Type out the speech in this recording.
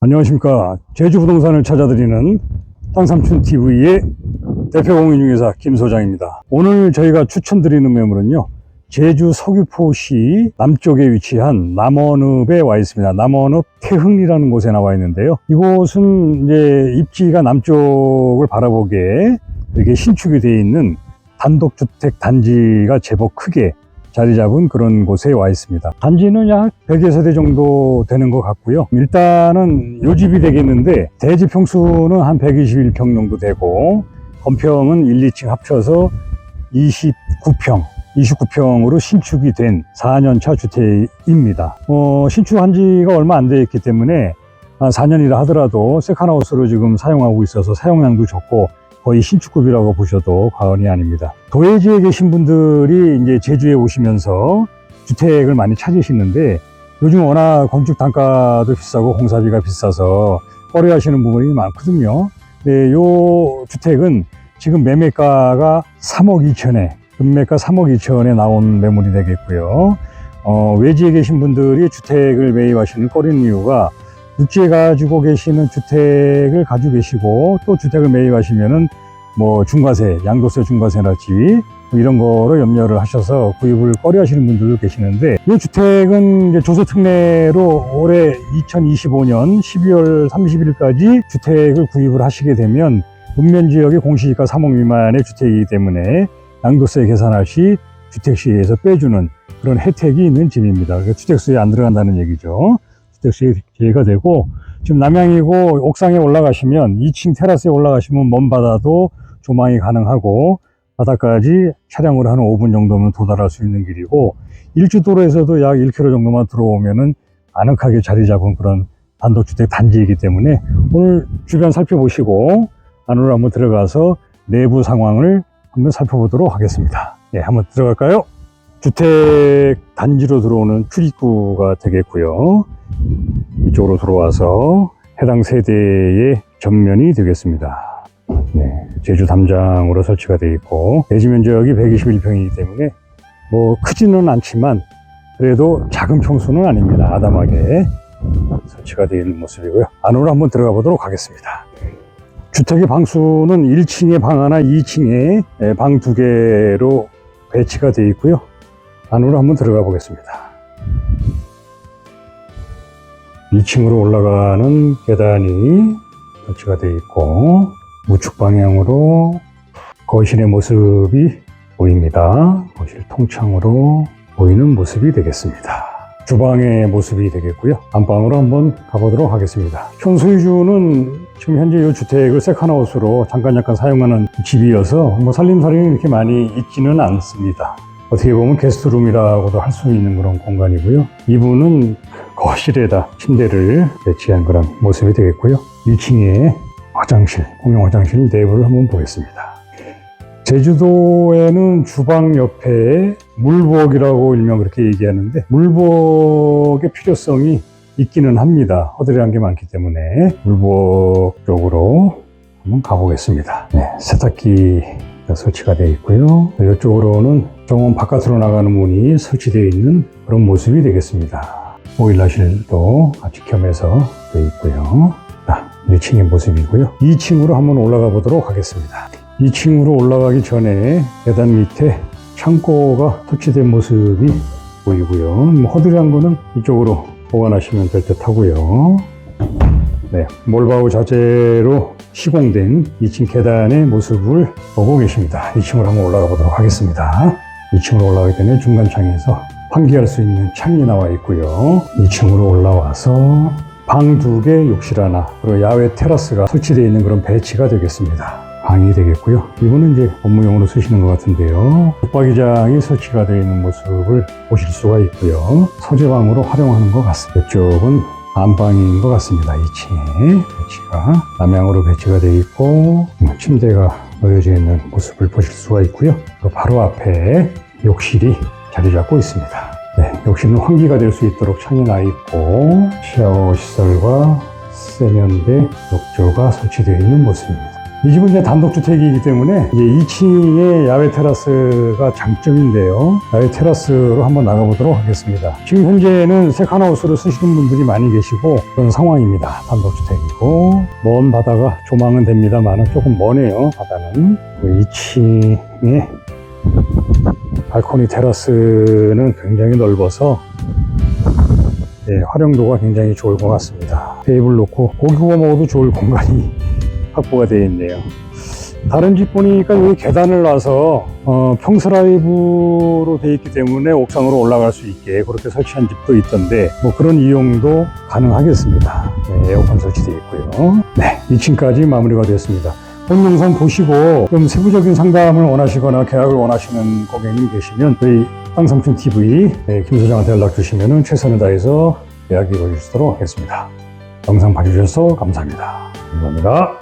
안녕하십니까. 제주 부동산을 찾아드리는 땅삼촌 TV의 대표 공인중개사 김 소장입니다. 오늘 저희가 추천드리는 매물은요. 제주 서귀포시 남쪽에 위치한 남원읍에 와 있습니다. 남원읍 태흥리라는 곳에 나와 있는데요. 이곳은 이제 입지가 남쪽을 바라보게 이렇게 신축이 되어 있는 단독주택 단지가 제법 크게 자리 잡은 그런 곳에 와 있습니다. 단지는 약 100여 세대 정도 되는 것 같고요. 일단은 요 집이 되겠는데 대지 평수는 한 121평 정도 되고 건평은 1, 2층 합쳐서 29평 29평으로 신축이 된 4년차 주택입니다. 어, 신축한 지가 얼마 안 되었기 때문에 4년이라 하더라도 세컨하우스로 지금 사용하고 있어서 사용량도 적고 거의 신축급이라고 보셔도 과언이 아닙니다. 도해지에 계신 분들이 이제 제주에 오시면서 주택을 많이 찾으시는데 요즘 워낙 건축 단가도 비싸고 공사비가 비싸서 꺼려하시는 부분이 많거든요. 네, 요 주택은 지금 매매가가 3억 2천에 금매가 3억 2천에 나온 매물이 되겠고요. 어, 외지에 계신 분들이 주택을 매입하시는 꺼리는 이유가 육지에 가지고 계시는 주택을 가지고 계시고 또 주택을 매입하시면은 뭐 중과세, 양도세 중과세랄지 뭐 이런 거로 염려를 하셔서 구입을 꺼려 하시는 분들도 계시는데 이 주택은 이제 조서 특례로 올해 2025년 12월 30일까지 주택을 구입을 하시게 되면 읍면 지역의 공시지가 3억 미만의 주택이기 때문에 양도세 계산할 시 주택시에서 빼주는 그런 혜택이 있는 집입니다. 그러니까 주택수에 안 들어간다는 얘기죠. 주택수혜가 되고 지금 남양이고 옥상에 올라가시면 2층 테라스에 올라가시면 먼 바다도 조망이 가능하고 바다까지 차량으로 한 5분 정도면 도달할 수 있는 길이고 일주도로에서도 약 1km 정도만 들어오면은 아늑하게 자리 잡은 그런 단독주택 단지이기 때문에 오늘 주변 살펴보시고 안으로 한번 들어가서 내부 상황을 한번 살펴보도록 하겠습니다. 예, 한번 들어갈까요? 주택 단지로 들어오는 출입구가 되겠고요. 이쪽으로 들어와서 해당 세대의 전면이 되겠습니다. 네, 제주 담장으로 설치가 되어 있고 대지 면적이 121평이기 때문에 뭐 크지는 않지만 그래도 작은 평수는 아닙니다. 아담하게 설치가 되어 있는 모습이고요. 안으로 한번 들어가 보도록 하겠습니다. 주택의 방수는 1층에 방 하나, 2층에 방 두 개로 배치가 되어 있고요. 안으로 한번 들어가 보겠습니다. 2층으로 올라가는 계단이 설치가 되어 있고 우측 방향으로 거실의 모습이 보입니다. 거실 통창으로 보이는 모습이 되겠습니다. 주방의 모습이 되겠고요. 안방으로 한번 가보도록 하겠습니다. 현소유주는 지금 현재 이 주택을 세컨하우스로 잠깐 잠깐 사용하는 집이어서 뭐 살림살이는 이렇게 많이 있지는 않습니다. 어떻게 보면 게스트룸이라고도 할 수 있는 그런 공간이고요. 이분은 거실에다 침대를 배치한 그런 모습이 되겠고요. 1층에 화장실, 공용 화장실 내부를 한번 보겠습니다. 제주도에는 주방 옆에 물복이라고 일명 그렇게 얘기하는데 물복의 필요성이 있기는 합니다. 허드레한 게 많기 때문에 물복 쪽으로 한번 가보겠습니다. 네, 세탁기가 설치가 되어 있고요. 이쪽으로는 정원 바깥으로 나가는 문이 설치되어 있는 그런 모습이 되겠습니다. 보일러실도 같이 겸해서 되어 있고요. 자, 1층의 모습이고요. 2층으로 한번 올라가 보도록 하겠습니다. 2층으로 올라가기 전에 계단 밑에 창고가 설치된 모습이 보이고요. 뭐 허드레한 거는 이쪽으로 보관하시면 될 듯 하고요. 네, 몰바우 자재로 시공된 2층 계단의 모습을 보고 계십니다. 2층으로 한번 올라가 보도록 하겠습니다. 2층으로 올라가기 전에 중간창에서 환기할 수 있는 창이 나와 있고요. 2층으로 올라와서 방 두 개, 욕실 하나, 그리고 야외 테라스가 설치되어 있는 그런 배치가 되겠습니다. 방이 되겠고요. 이거는 이제 업무용으로 쓰시는 것 같은데요. 붙박이장이 설치가 되어 있는 모습을 보실 수가 있고요. 서재방으로 활용하는 것 같습니다. 이쪽은 안방인 것 같습니다. 2층에 배치가 남향으로 배치가 되어 있고 침대가 놓여져 있는 모습을 보실 수가 있고요. 그 바로 앞에 욕실이 자리 잡고 있습니다. 네, 욕실은 환기가 될 수 있도록 창이 나 있고 샤워 시설과 세면대 욕조가 설치되어 있는 모습입니다. 이 집은 이제 단독주택이기 때문에 이제 2층에 야외 테라스가 장점인데요. 야외 테라스로 한번 나가보도록 하겠습니다. 지금 현재는 세컨하우스를 쓰시는 분들이 많이 계시고 그런 상황입니다. 단독주택이고 먼 바다가 조망은 됩니다만 조금 머네요. 바다는 2층에 발코니 테라스는 굉장히 넓어서 예, 활용도가 굉장히 좋을 것 같습니다. 테이블 놓고 고기 구워 먹어도 좋을 공간이 확보가 되어 있네요. 다른 집 보니까 여기 계단을 놔서 어, 평스라이브로 되어 있기 때문에 옥상으로 올라갈 수 있게 그렇게 설치한 집도 있던데 뭐 그런 이용도 가능하겠습니다. 네, 에어컨 설치되어 있고요. 네, 2층까지 마무리가 되었습니다. 본 영상 보시고 좀 세부적인 상담을 원하시거나 계약을 원하시는 고객님 계시면 저희 땅삼촌 TV 네, 김 소장한테 연락 주시면 최선을 다해서 계약이 이루어질 수 있도록 하겠습니다. 영상 봐주셔서 감사합니다. 감사합니다.